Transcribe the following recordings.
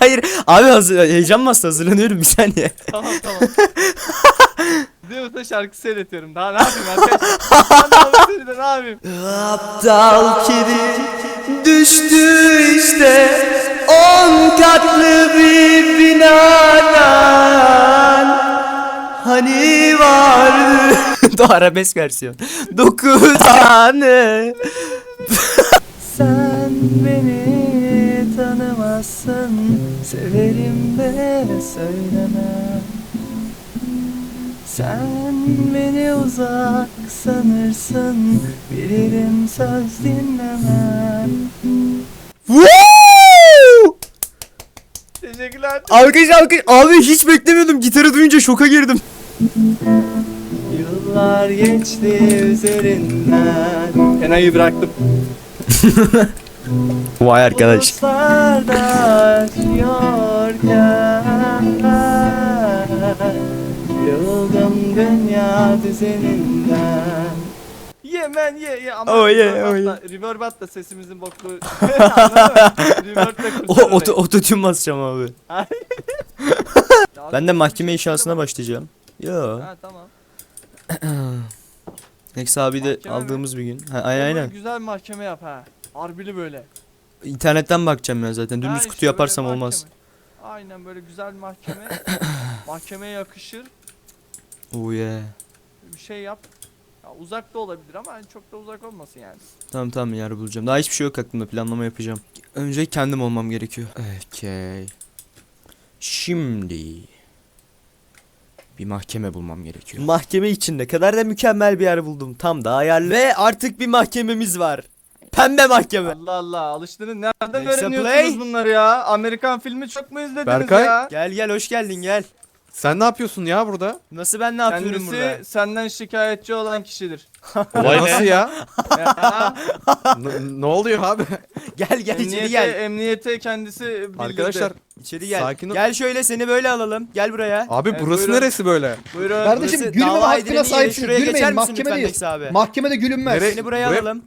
hayır hayır. Abi hazır, heyecan bastı hazırlanıyorum bir saniye. tamam tamam. Zeus'a şarkı söyletiyorum. Daha ne yapayım arkadaşlar? Ben de ne yapayım? Aptal kedi düştü işte on katlı bir binadan Hani vardı Da arabesk versiyon Dokuz tane Sen beni tanımazsın Severim de söylemem sen beni uzak sanırsın Bilirim söz dinlemem! Teşekkürler. Alkış alkış Abi hiç beklemiyordum gitarı duyunca şoka girdim Yıllar geçti üzerinden Enayı bıraktım. Vay arkadaş Yemen ye ye ama Oh yeah, oh yeah. reverb at da sesimizin bokluğu. Reverb de O oto, ototune basacağım abi. Ben de mahkeme inşasına başlayacağım Yo Ha tamam. Next abi de Mahkeme mi? aldığımız bir gün ha, Aynen aynen Güzel mahkeme yap ha. Harbili böyle. İnternetten bakacağım ya zaten dümdüz işte kutu böyle yaparsam mahkeme. olmaz Aynen böyle güzel mahkeme. Mahkemeye yakışır. Oh yeah Bir şey yap. Ya uzak da olabilir ama hani çok da uzak olmasın yani. Tamam tamam yer bulacağım. Daha hiçbir şey yok aklımda planlama yapacağım. Önce kendim olmam gerekiyor. Okay. Şimdi bir mahkeme bulmam gerekiyor. Mahkeme için ne kadar da mükemmel bir yer buldum. Tam da ayarlı. Ve artık bir mahkememiz var. Pembe mahkeme. Allah Allah alıştınız. Nereden Neyse, öğreniyorsunuz play. bunları ya? Amerikan filmi çok mu izlediniz Berkay. ya? Gel gel hoş geldin gel. Sen ne yapıyorsun ya burada? Nasıl ben ne yapıyorum Kendisi burada? senden şikayetçi olan kişidir. Olay Nasıl ya? Ya, N- ne oluyor abi? Gel gel içeri emniyete, gel. emniyete kendisi bildirdi. Arkadaşlar İçeri gel. Sakin ol. Gel şöyle seni böyle alalım. Gel buraya. abi Evet, burası buyurun. neresi böyle? Buyurun. Kardeşim Burası gülme dava hakkına edilenin yeri. sahipsin. Şuraya geçer Gülmeyin misin lütfen mahkemedeyiz. Abi? Mahkemede gülünmez. Nereye- Seni buraya buraya- alalım.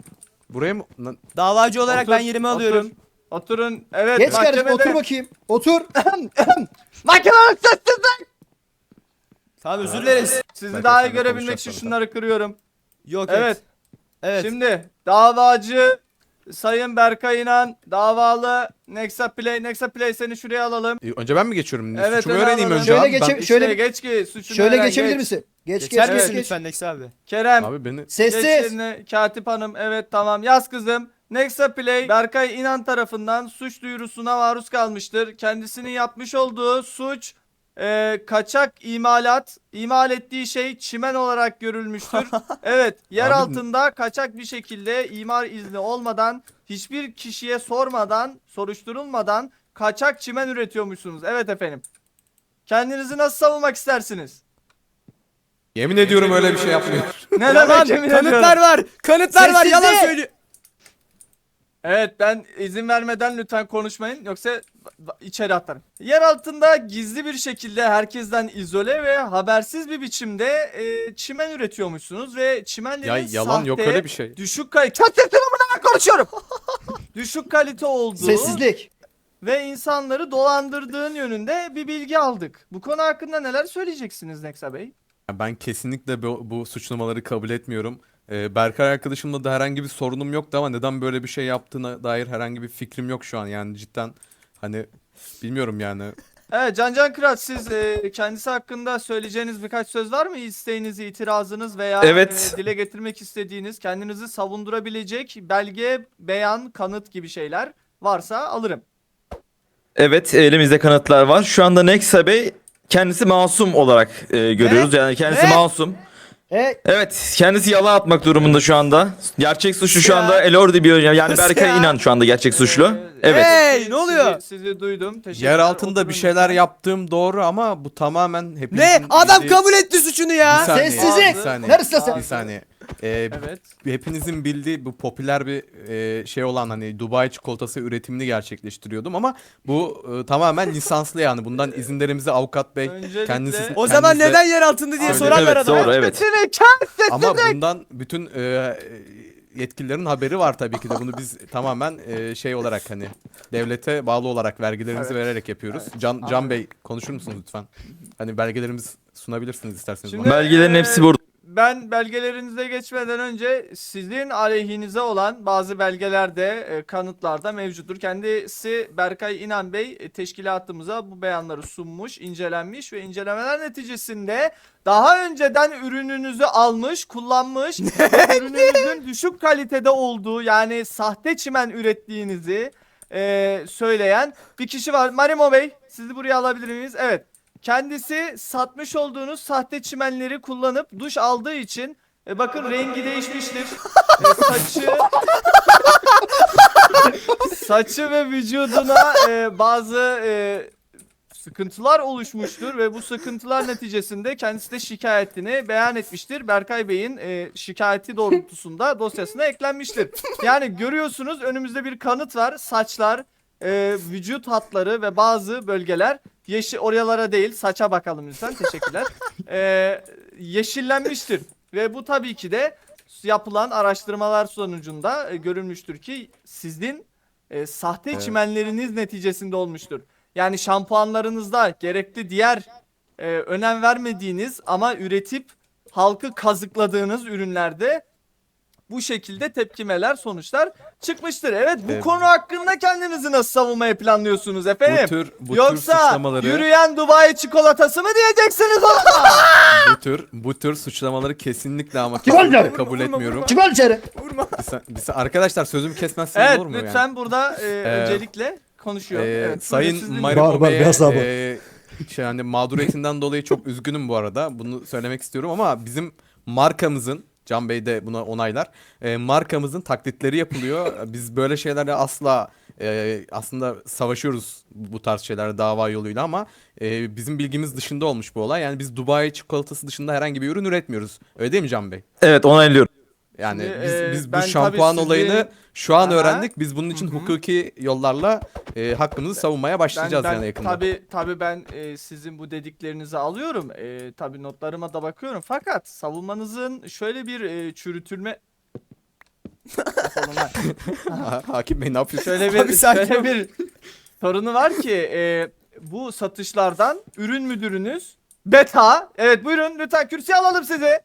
Buraya mı? Lan- Davacı olarak Otur, ben yerimi otur. alıyorum. Oturun. Evet Geç kardeşim mahkemede. otur bakayım. Otur. Mahkemenin sessizlik. Tamam özür dileriz. Sizi daha iyi seninle görebilmek için şunları kırıyorum. Yok Evet. evet. Evet. Şimdi davacı Sayın Berkay İnan davalı Nexa Play. Nexa Play seni şuraya alalım. E, Önce ben mi geçiyorum? Evet, Suçumu öyle öğreneyim alalım. önce Şöyle abi. geçe- Ben- Şöyle- İşte geç ki suçunu Şöyle öğren, geçebilir geç. misin? Geç geç Geçer geç misin geç. lütfen Nex abi? Kerem. Abi beni... Geç Sessiz. yerine Katip Hanım. Evet tamam yaz kızım. Nexa Play Berkay İnan tarafından suç duyurusuna maruz kalmıştır. Kendisinin yapmış olduğu suç e, kaçak imalat, imal ettiği şey çimen olarak görülmüştür. evet, yer Abi- altında kaçak bir şekilde imar izni olmadan, hiçbir kişiye sormadan, soruşturulmadan kaçak çimen üretiyormuşsunuz. Evet efendim. Kendinizi nasıl savunmak istersiniz? Yemin ediyorum öyle bir şey yapmıyor. Ne Yalan, yemin kanıtlar ediyorum? var. Kanıtlar var. Yalan söylüyor. Evet ben izin vermeden lütfen konuşmayın yoksa içeri atarım. Yer altında gizli bir şekilde herkesten izole ve habersiz bir biçimde e, çimen üretiyormuşsunuz ve çimenlerin ya yalan yok sahte, öyle bir şey. Düşük kalite... Çat sesini ben konuşuyorum. düşük kalite olduğu Sessizlik. ve insanları dolandırdığın yönünde bir bilgi aldık. Bu konu hakkında neler söyleyeceksiniz Nexa Bey? Ben kesinlikle bu, bu suçlamaları kabul etmiyorum. Ee, Berkay arkadaşımla da herhangi bir sorunum yoktu ama neden böyle bir şey yaptığına dair herhangi bir fikrim yok şu an. Yani cidden hani bilmiyorum yani. Evet Can Can Kıraç siz e, kendisi hakkında söyleyeceğiniz birkaç söz var mı? İsteğiniz, itirazınız veya Evet. e, dile getirmek istediğiniz, kendinizi savundurabilecek belge, beyan, kanıt gibi şeyler varsa alırım. Evet elimizde kanıtlar var. Şu anda Nexa Bey kendisi masum olarak e, görüyoruz. Yani kendisi Ne? masum. E Evet kendisi yalan atmak durumunda şu anda. Gerçek suçlu şu anda Elordi bir yani Berkay? İnan şu anda gerçek suçlu. Ee, Evet. Hey, ne oluyor? Sizi, sizi duydum. Teşekkürler. Yer altında bir şeyler yaptığım doğru ama bu tamamen hepimizin Ne? Adam kabul etti suçunu ya. Sessizlik. Bir saniye. Neresi sen? Bir saniye. Ee, Evet. hepinizin bildiği bu popüler bir e, şey olan hani Dubai çikolatası üretimini gerçekleştiriyordum ama bu e, tamamen lisanslı yani bundan izinlerimizi avukat bey Öncelikle- kendisi O zaman kendisi- neden yer altında diye Abi, sorarlar Evet adama. doğru evet. Ama bundan bütün e, e, yetkililerin haberi var tabii ki de. Bunu biz tamamen e, şey olarak hani devlete bağlı olarak vergilerimizi Evet. vererek yapıyoruz. Can Can Bey konuşur musunuz lütfen? Hani belgelerimiz sunabilirsiniz isterseniz. Şimdi- bana. Belgelerin hepsi Ee, burada. Ben belgelerinize geçmeden önce sizin aleyhinize olan bazı belgelerde, e, kanıtlarda mevcuttur. Kendisi Berkay İnan Bey e, teşkilatımıza bu beyanları sunmuş, incelenmiş ve incelemeler neticesinde daha önceden ürününüzü almış, kullanmış, ürününüzün düşük kalitede olduğu yani sahte çimen ürettiğinizi e, söyleyen bir kişi var. Marimo Bey, sizi buraya alabilir miyiz? Evet. Kendisi satmış olduğunuz sahte çimenleri kullanıp duş aldığı için e, bakın rengi değişmiştir. E, saçı saçı ve vücuduna e, bazı e, sıkıntılar oluşmuştur ve bu sıkıntılar neticesinde kendisi de şikayetini beyan etmiştir. Berkay Bey'in e, şikayeti doğrultusunda dosyasına eklenmiştir. Yani görüyorsunuz önümüzde bir kanıt var. Saçlar, e, vücut hatları ve bazı bölgeler yeşil oralara değil saça bakalım lütfen teşekkürler. E, yeşillenmiştir ve bu tabii ki de yapılan araştırmalar sonucunda e, görülmüştür ki sizin e, sahte Evet. çimenleriniz neticesinde olmuştur. Yani şampuanlarınızda gerekli diğer e, önem vermediğiniz ama üretip halkı kazıkladığınız ürünlerde bu şekilde tepkimeler sonuçlar çıkmıştır. Evet bu Evet. konu hakkında kendinizi nasıl savunmayı planlıyorsunuz efendim? bu tür bu tür Yoksa suçlamaları yürüyen Dubai çikolatası mı diyeceksiniz ona? bu tür bu tür suçlamaları kesinlikle ama kesinlikle kabul etmiyorum. Çık lan içeri. Bir sa- bir sa- arkadaşlar sözümü kesmezseniz evet olur mu lütfen yani? burada e, öncelikle konuşuyor. Ee, evet, Sayın bağır, Bey'e e, şey hani mağduriyetinden dolayı çok üzgünüm bu arada. Bunu söylemek istiyorum ama bizim markamızın Can Bey de buna onaylar. E, markamızın taklitleri yapılıyor. Biz böyle şeylerle asla e, aslında savaşıyoruz bu tarz şeyler dava yoluyla ama e, bizim bilgimiz dışında olmuş bu olay. Yani biz Dubai çikolatası dışında herhangi bir ürün üretmiyoruz. Öyle değil mi Can Bey? Evet onaylıyorum. Yani Şimdi, biz, e, biz bu tabii şampuan sizi- olayını şu an Aha. öğrendik. Biz bunun için Hı hı. hukuki yollarla e, hakkımızı savunmaya başlayacağız ben, yani yakında. Tabii tabii ben e, sizin bu dediklerinizi alıyorum. E, tabii notlarıma da bakıyorum. Fakat savunmanızın şöyle bir e, çürütülme ha. Ha- Hakim Bey ne yapıyorsun? şöyle bir Abi sakin şöyle ol. bir sorunu var ki e, bu satışlardan ürün müdürünüz beta evet buyurun lütfen kürsüye alalım sizi.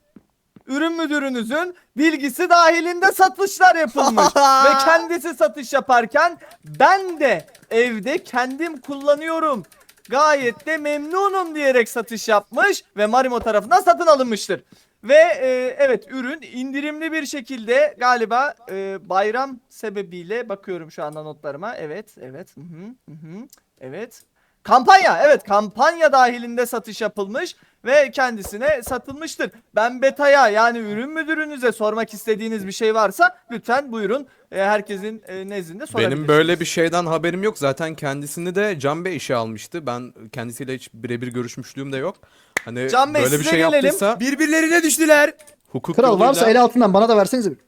Ürün müdürünüzün bilgisi dahilinde satışlar yapılmış ve kendisi satış yaparken ben de evde kendim kullanıyorum. Gayet de memnunum diyerek satış yapmış ve Marimo tarafından satın alınmıştır. Ve e, evet ürün indirimli bir şekilde galiba e, bayram sebebiyle bakıyorum şu anda notlarıma. Evet, evet. Hı hı, hı hı, evet. Kampanya, evet kampanya dahilinde satış yapılmış ve kendisine satılmıştır. Ben Beta'ya yani ürün müdürünüze sormak istediğiniz bir şey varsa lütfen buyurun e, herkesin e, nezdinde sorabilirsiniz. Benim böyle bir şeyden haberim yok. Zaten kendisini de Can Bey işe almıştı. Ben kendisiyle hiç birebir görüşmüşlüğüm de yok. Hani Can Bey, böyle bir size şey gelelim. yaptıysa Birbirlerine düştüler. hukuk Kral yoluyla varsa el altından bana da versenize bir.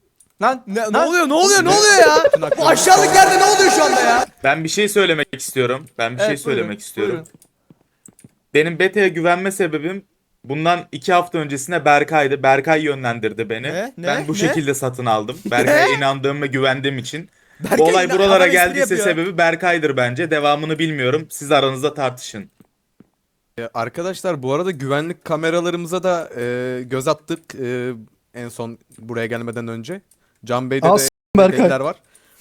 Lan Ne, ne Lan- oluyor? Ne oluyor? Ne oluyor ya? bütün Bu aşağılık yerde ne oluyor şu anda ya? Ben bir şey söylemek istiyorum. Ben bir şey Evet, buyurun, söylemek istiyorum. buyurun. Benim Beta'ya güvenme sebebim bundan iki hafta öncesine Berkay'dı. Berkay yönlendirdi beni. Ne? Ne? Ben bu Ne? şekilde satın aldım. Berkay'a inandığım ve güvendiğim için. Berkay bu olay buralara adam espri geldiyse yapıyor. sebebi Berkay'dır bence. Devamını bilmiyorum. Siz aranızda tartışın. E, Arkadaşlar bu arada güvenlik kameralarımıza da e, göz attık e, en son buraya gelmeden önce. Can Bey'de Al de s- Berkay. var.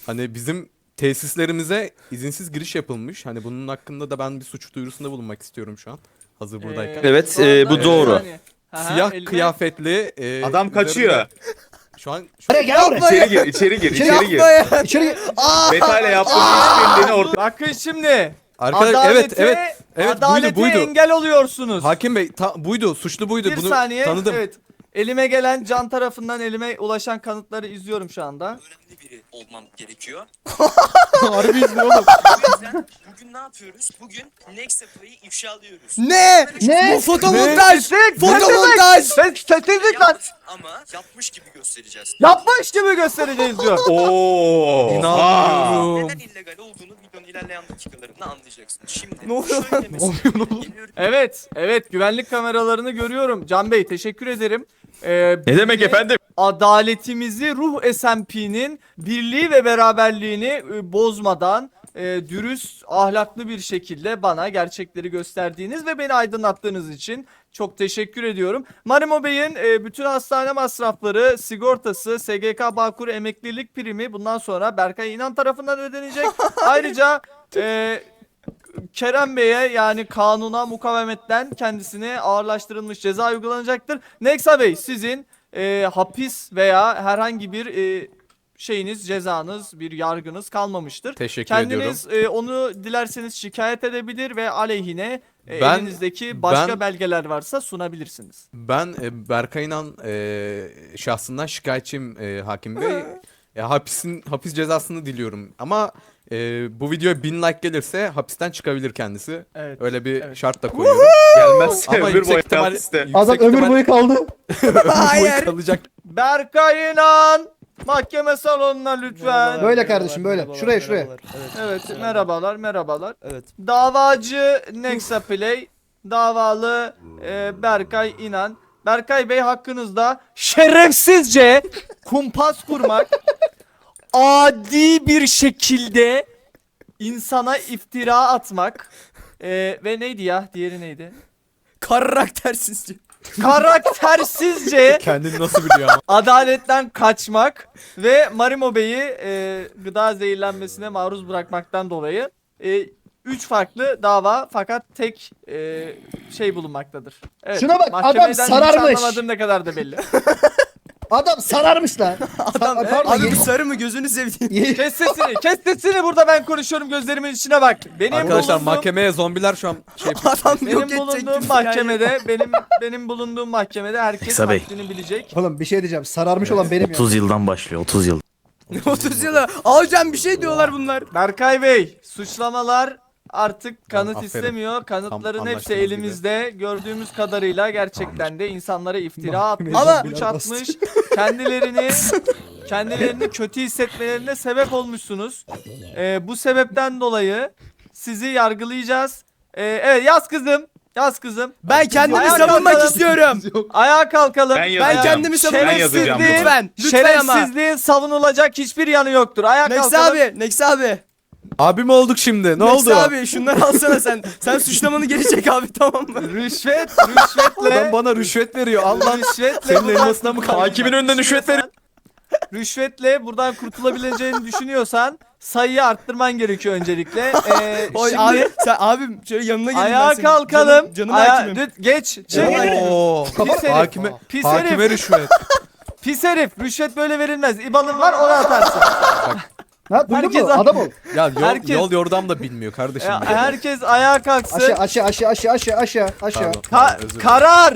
Hani bizim tesislerimize izinsiz giriş yapılmış. Hani bunun hakkında da ben bir suç duyurusunda bulunmak istiyorum şu an. Hazır buradayken. Ee, Evet, e, bu doğru. Siyah kıyafetli e, Adam üzerinde- kaçıyor. Şu an şu Buraya gel buraya. İçeri gir, içeri gir, İçeri gir. İçeri gir. Beta ile işbirliğini ortaya Bakın şimdi. Arkadaş evet adalete, evet evet buydu adalete buydu. engel oluyorsunuz. Hakim Bey ta, buydu suçlu buydu bir bunu saniye. tanıdım. Evet. Elime gelen can tarafından elime ulaşan kanıtları izliyorum şu anda. önemli biri olmam gerekiyor. Harbi izni oğlum. O yüzden bugün ne yapıyoruz? Bugün Next Play'i ifşalıyoruz. Ne? Ne? Bu fotomontaj. Fotomontaj. Ses, sessizlik lan! Ama yapmış gibi göstereceğiz. Yapmış gibi göstereceğiz diyor. Oo. İnanmıyorum. Neden illegal olduğunu videonun ilerleyen dakikalarında anlayacaksın. Şimdi Ne oluyor şöyle mesela geliyorum. Evet, evet güvenlik kameralarını görüyorum. Can Bey teşekkür ederim. Ee, Ne demek efendim? adaletimizi ruh SMP'nin birliği ve beraberliğini e, bozmadan e, dürüst, ahlaklı bir şekilde bana gerçekleri gösterdiğiniz ve beni aydınlattığınız için çok teşekkür ediyorum. Marimo Bey'in e, bütün hastane masrafları, sigortası, SGK Bağkur emeklilik primi bundan sonra Berkay İnan tarafından ödenecek. Ayrıca e, Kerem Bey'e yani kanuna mukavemetten kendisine ağırlaştırılmış ceza uygulanacaktır. Nexa Bey sizin e, hapis veya herhangi bir e, şeyiniz, cezanız, bir yargınız kalmamıştır. Teşekkür ediyorum. Kendiniz e, onu dilerseniz şikayet edebilir ve aleyhine e, Ben- elinizdeki başka ben- belgeler varsa sunabilirsiniz. Ben e, Berkay İnan e, şahsından şikayetçiyim e, hakim bey. E, hapisin hapis cezasını diliyorum ama e, bu videoya bin like gelirse hapisten çıkabilir kendisi. Evet. Öyle bir Evet. şart da koyuyorum. Gelmezse Ama ömür yüksek boyu ihtimal- hapiste. yüksek Adam ömür ihtimal- boyu kaldı. ömür boyu Hayır. kalacak. Berkay İnan mahkeme salonuna lütfen. Böyle kardeşim, böyle. Şuraya, şuraya. Evet. Evet merhabalar merhabalar. evet. Davacı Nexa Play, davalı e, Berkay İnan. Berkay Bey hakkınızda şerefsizce kumpas kurmak, adi bir şekilde insana iftira atmak e, ve neydi ya? Diğeri neydi? Karaktersizce. Karaktersizce Kendini nasıl biliyor ama. adaletten kaçmak ve Marimo Bey'i e, gıda zehirlenmesine maruz bırakmaktan dolayı e, üç farklı dava fakat tek e, şey bulunmaktadır. Evet, Şuna bak, adam mahkemeden hiç sararmış. anlamadığım ne kadar da belli. Adam sararmış lan. Adam Sa- pardon, abi ye- bu sarı mı gözünü sevdiğin? kes sesini, kes sesini burada ben konuşuyorum gözlerimin içine bak. Benim Arkadaşlar bulunduğum, mahkemeye zombiler şu an şey Adam benim yok edecek bulunduğum dünyayı. mahkemede, benim benim bulunduğum mahkemede herkes Eksa Bey. haddini bilecek. Oğlum bir şey diyeceğim. Sararmış olan benim ya. 30 yıldan başlıyor 30 yıl. 30 yıla. Hocam bir şey diyorlar bunlar. Berkay Bey, suçlamalar artık kanıt aferin. istemiyor. Kanıtların Tam hepsi gibi. elimizde. Gördüğümüz kadarıyla gerçekten de insanlara iftira atmış, Ama- suç atmış. Kendilerini kendilerini kötü hissetmelerine sebep olmuşsunuz. Ee, bu sebepten dolayı sizi yargılayacağız. Ee, evet yaz kızım. Yaz kızım. Ben kendimi Ayağa savunmak kalkalım. istiyorum. Ayağa kalkalım. Ben Ben yazacağım. kendimi savunmak yazacağım istiyorum. bunu. Lütfen. Lütfen ama. Şerefsizliğin savunulacak hiçbir yanı yoktur. Ayağa Nex kalkalım. abi. Nex abi. Abi mi olduk şimdi? Ne oldu? abi şunları alsana sen. Sen suçlamanı geri çek abi tamam mı? Rüşvet, rüşvetle. Adam bana rüşvet veriyor. Allah rüşvetle Senin buradan elmasına mı kaldı? Hakimin önünden rüşvet ver. Rüşvetle buradan kurtulabileceğini düşünüyorsan sayıyı arttırman gerekiyor öncelikle. Ee, Oy, şimdi abi sen abim şöyle yanına gelin ben ayağa senin. kalkalım. Canım, canım Aya- hakimim. Lüt- geç. Çık. Oo. Pis herif. Hakime, Pis hakime herif. rüşvet. Pis herif. Rüşvet böyle verilmez. İbanın var ona atarsın. Ha duydun Herkes- mu? Adam ol. Ya yol, Herkes- yol yordam da bilmiyor kardeşim. Ya, ya. herkes ayağa kalksın. Aşağı aşağı aşağı aşağı aşağı aşağı aşağı. Pardon, Ka- pardon, özür dilerim. karar.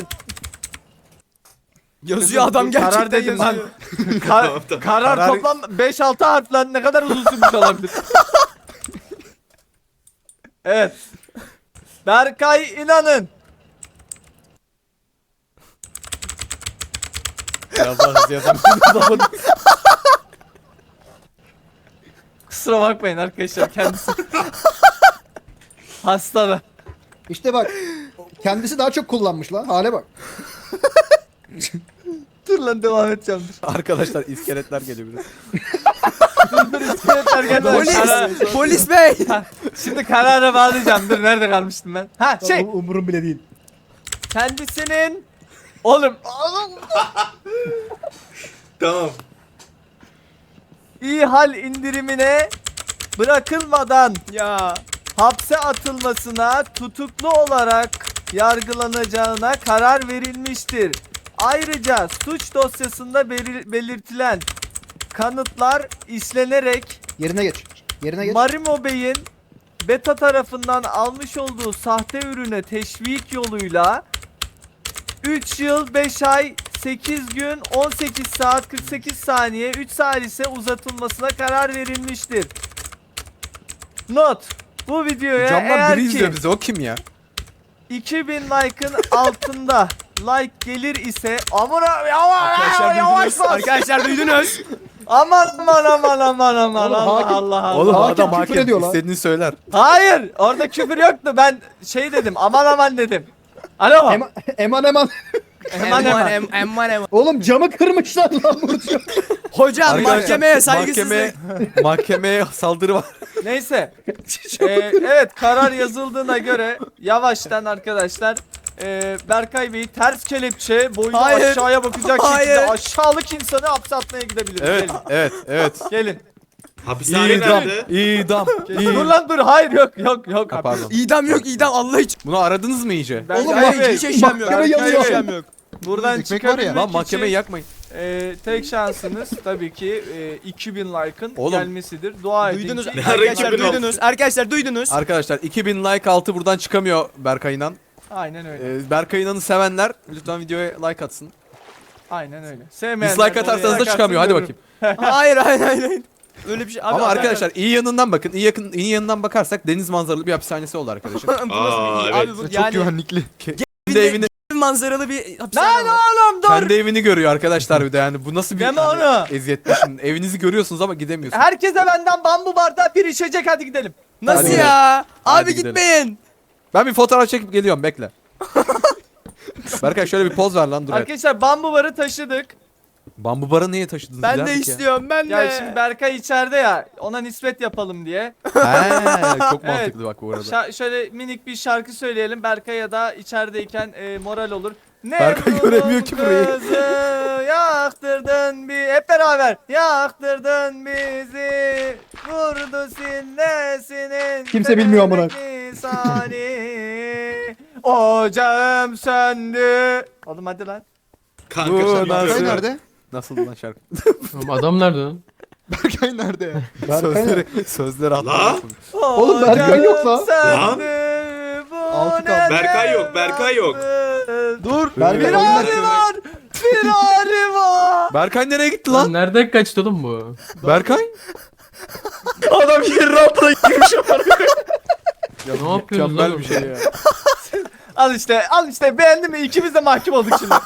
Yazıyor adam gerçekten Karar dedim ben. yazıyor. Ka- karar, Karar- toplam 5-6 harf lan ne kadar uzun sürmüş olabilir. evet. Berkay inanın. Biraz daha hızlı. Kusura bakmayın arkadaşlar kendisi. Hasta da. İşte bak. Kendisi daha çok kullanmış lan. Hale bak. Dur lan devam edeceğim. dur. Arkadaşlar iskeletler geliyor biraz. Dur iskeletler geldi. Karar- Polis. Polis bey. Şimdi karara bağlayacağım. Dur nerede kalmıştım ben? Ha şey Um- Umurum bile değil. kendisinin oğlum Tamam. İyi hal indirimine bırakılmadan Ya. hapse atılmasına tutuklu olarak yargılanacağına karar verilmiştir. Ayrıca suç dosyasında belir- belirtilen kanıtlar işlenerek Yerine geç. Yerine geç. Marimo Bey'in Beta tarafından almış olduğu sahte ürüne teşvik yoluyla 3 yıl 5 ay 8 gün 18 saat 48 saniye 3 salise uzatılmasına karar verilmiştir. Not. Bu videoya Camdan eğer biri ki izliyor bizi o kim ya? 2000 like'ın altında like gelir ise yavaş Arkadaşlar yavaş duydunuz. bas. Arkadaşlar duydunuz. Aman aman aman aman aman Oğlum, Allah hakim- Allah Allah. Oğlum hakim adam küfür hakim ediyor lan. istediğini söyler. Hayır orada küfür yoktu ben şey dedim aman aman dedim. Alo Eman eman. eman. Hemen hemen. Eman eman. Oğlum camı kırmışlar lan burada. Hocam Arkadaşlar, mahkemeye saygısızlık. Mahkemeye, mahkemeye saldırı var. Neyse. Ee, evet karar yazıldığına göre yavaştan arkadaşlar e, Berkay Bey'i ters kelepçe boynu Hayır. aşağıya bakacak Hayır. şekilde aşağılık insanı hapse atmaya gidebiliriz. Evet, Gelin. evet, evet. Gelin. Hapishane İdam, nerede? idam. Dur lan dur. Hayır yok yok yok. Ha, pardon. İdam yok idam Allah için. Bunu aradınız mı iyice? Berkay Oğlum hayır hiç eşyam yok. mahkeme Hiç eşyam yok. buradan Ekmek var ya. çıkabilmek Lan mahkemeyi için yakmayın. e, tek şansınız tabii ki e, 2000 like'ın Oğlum. gelmesidir. Dua edin Duydunuz ki- arkadaşlar duydunuz. Arkadaşlar duydunuz. Arkadaşlar 2000 like altı buradan çıkamıyor Berkay İnan. Aynen öyle. Ee, Berkay İnan'ı sevenler lütfen videoya like atsın. Aynen öyle. Sevmeyenler Dislike atarsanız da çıkamıyor. Hadi diyorum. bakayım. hayır hayır hayır. hayır. Öyle bir şey. Abi, Ama abi- arkadaşlar iyi yanından bakın. İyi yakın iyi yanından bakarsak deniz manzaralı bir hapishanesi oldu arkadaşın. bu nasıl bir- Aa, abi evet. bu Çok yani güvenlikli. Kendi evinde- evini manzaralı bir Lan hapishane var. oğlum dur. kendi evini görüyor arkadaşlar bir de yani bu nasıl bir Deme hani, onu. eziyetli şimdi. Evinizi görüyorsunuz ama gidemiyorsunuz. Herkese benden bambu bardağı bir içecek hadi gidelim. Nasıl Hadi ya? Hadi Abi gidelim. gitmeyin. Ben bir fotoğraf çekip geliyorum bekle. Berkay şöyle bir poz ver lan dur. Arkadaşlar bambu barı taşıdık. Bambu bara niye taşıdınız? Ben de istiyorum ben de. Ya şimdi Berkay içeride ya ona nispet yapalım diye. He, çok Evet. mantıklı bak bu arada. Şa- şöyle minik bir şarkı söyleyelim. Berkay'a da içerideyken e, moral olur. Ne Berkay göremiyor ki burayı. kızı, yaktırdın bir hep beraber yaktırdın bizi vurdu sillesinin Kimse bilmiyor amına. misali. ocağım söndü oğlum hadi lan Kanka Bu sen nasıl- nerede? Nasıl lan şarkı? Oğlum adam nerede lan? Berkay nerede ya? Berkay sözleri sözleri atlamıyorsun. Oğlum Berkay yok lan. bu Altı kaldı. Berkay yok, Berkay yok. Dur. Berkay Firari oyundan- var. Firari var. Berkay nereye gitti Lan lan? nereden kaçtı oğlum bu? Berkay? Adam yerin altına girmiş. Ya Ne mükemmel oğlum? bir şey ya. Al işte al işte beğendin mi? İkimiz de mahkum olduk şimdi.